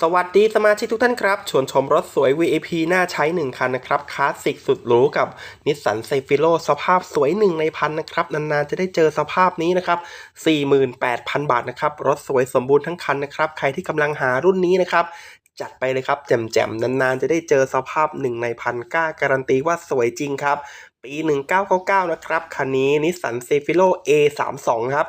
สวัสดีสมาชิกทุกท่านครับ ชวนชมรถสวย VIP น่าใช้ 1 คันนะครับ คลาสสิกสุดหรูกับนิสสันเซฟิโลสภาพสวย 1 ในพันนะครับ นานๆ จะได้เจอสภาพนี้นะครับ 48,000 บาทนะครับ รถสวยสมบูรณ์ทั้งคันนะครับ ใครที่กำลังหารุ่นนี้นะครับจัดไปเลยครับแจ่มๆนานๆ จะได้เจอสภาพ1ในพันกล้าการันตีว่าสวยจริงครับ ปี 1999 นะครับ คันนี้นิสสันเซฟิโล A32 ครับ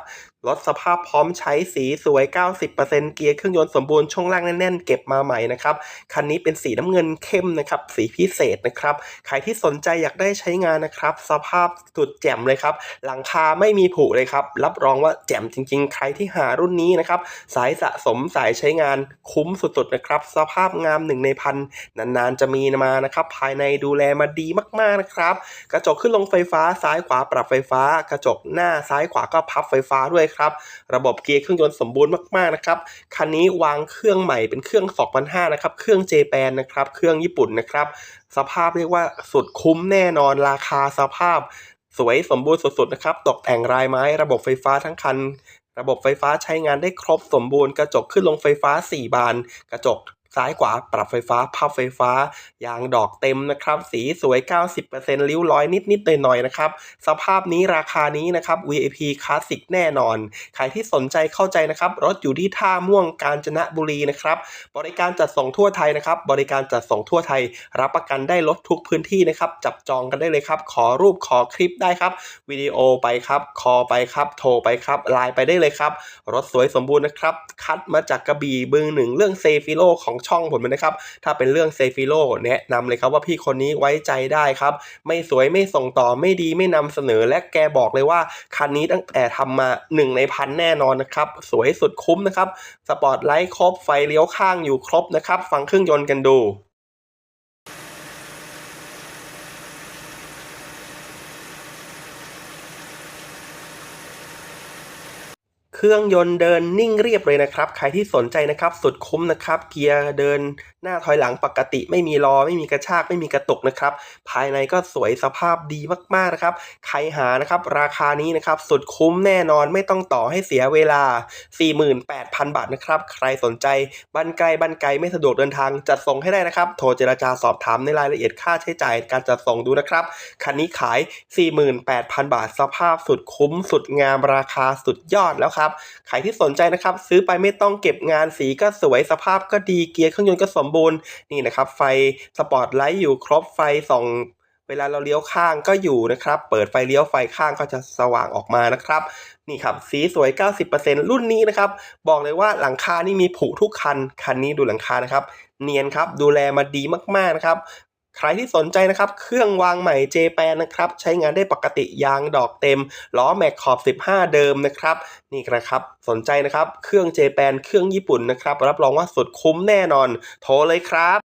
รถสภาพพร้อมใช้สีสวย 90%เกียร์เครื่องยนต์สมบูรณ์ ช่วงล่างแน่นๆ เก็บมาใหม่นะครับ คันนี้เป็นสีน้ำเงินเข้มนะครับ สีพิเศษนะครับ ใครที่สนใจอยากได้ใช้งานนะครับ สภาพสุดแจ่มเลยครับ หลังคาไม่มีผุเลยครับ รับรองว่าแจ่มจริงๆ ใครที่หารุ่นนี้นะครับ สายสะสมสายใช้งานคุ้มสุดๆ นะครับ สภาพงามหนึ่งในพันนานๆ จะมีมานะครับ ภายในดูแลมาดีมากๆ นะครับกระจกขึ้นลงไฟฟ้าซ้ายขวาปรับไฟฟ้า กระจกหน้าซ้ายขวาก็พับไฟฟ้าด้วยครับ ระบบเกียร์เครื่องยนต์สมบูรณ์มากๆนะครับ คันนี้วางเครื่องใหม่เป็นเครื่อง 2005 นะครับ เครื่องเจแปนนะครับ เครื่องญี่ปุ่นนะครับ สภาพเรียกว่าสุดคุ้มแน่นอนราคาสภาพ สวยสมบูรณ์สุดๆนะครับ ตกแต่งรายไม้ ระบบไฟฟ้าทั้งคันระบบไฟฟ้าใช้งานได้ครบสมบูรณ์ กระจกขึ้นลงไฟฟ้า 4 บาน กระจก ซ้ายขวาปรับไฟฟ้าพับไฟฟ้า ยางดอกเต็มนะครับ สีสวย 90%ริ้วรอยนิดๆหน่อยๆนะครับ สภาพนี้ราคานี้นะครับ VIP คลาสสิกแน่นอน ใครที่สนใจเข้าใจนะครับ รถอยู่ที่ท่าม่วงกาญจนบุรีนะครับ บริการจัดส่งทั่วไทยนะครับ บริการจัดส่งทั่วไทย รับประกันได้รถทุกพื้นที่นะครับ จับจองกันได้เลยครับ ขอรูปขอคลิปได้ครับ วิดีโอไปครับ คอไปครับ โทรไปครับ ไลน์ไปได้เลยครับ รถสวยสมบูรณ์นะครับ คัดมาจากกระบี่เบืองหนึ่งเรื่องเซฟิโลของช่องผมนะครับ ถ้าเป็นเรื่องเซฟิโลแนะนำเลยครับว่าพี่คนนี้ไว้ใจได้ครับ ไม่สวยไม่ส่งต่อไม่ดีไม่นำเสนอและแกบอกเลยว่า คันนี้ตั้งแต่ทำมา 1 ในพันแน่นอนนะครับ สวยสุดคุ้มนะครับ สปอร์ตไลท์ครบไฟเลี้ยวข้างอยู่ครบนะครับ ฟังเครื่องยนต์กันดู เครื่องยนต์เดินนิ่งเรียบเลยนะครับ ใครที่สนใจนะครับ สุดคุ้มนะครับ เกียร์เดินหน้าถอยหลังปกติ ไม่มีล้อไม่มีกระชากไม่มีกระตุกนะครับ ภายในก็สวยสภาพดีมากๆนะครับ ใครหานะครับ ราคานี้นะครับ สุดคุ้มแน่นอนไม่ต้องต่อให้เสียเวลา 48,000 บาทนะครับ ใครสนใจบ้านไกลบ้านไกลไม่สะดวกเดินทางจัดส่งให้ได้นะครับ โทรเจราจาสอบถามในรายละเอียดค่าใช้จ่ายการจัดส่งดูนะครับคันนี้ขาย 48,000 บาทสภาพสุดคุ้มสุดงามราคาสุดยอดแล้วครับใครที่สนใจนะครับซื้อไปไม่ต้องเก็บงานสีก็สวยสภาพก็ดีเกียร์เครื่องยนต์ก็สมบูรณ์นี่นะครับไฟสปอตไลท์อยู่ครบไฟส่องเวลาเราเลี้ยวข้างก็อยู่นะครับ เปิดไฟเลี้ยวไฟข้างก็จะสว่างออกมานะครับ นี่ครับ สีสวย 90%รุ่นนี้นะครับ บอกเลยว่าหลังคานี่มีผุทุกคัน คันนี้ดูหลังคานะครับ เนียนครับ ดูแลมาดีมากๆนะครับ ใครที่สนใจนะครับ เครื่องวางใหม่เจแปนนะครับ ใช้งานได้ปกติยางดอกเต็ม ล้อแม็กขอบ 15 เดิมนะครับ นี่นะครับ สนใจนะครับ เครื่องเจแปนเครื่องญี่ปุ่นนะครับ รับรองว่าสุดคุ้มแน่นอน โทรเลยครับ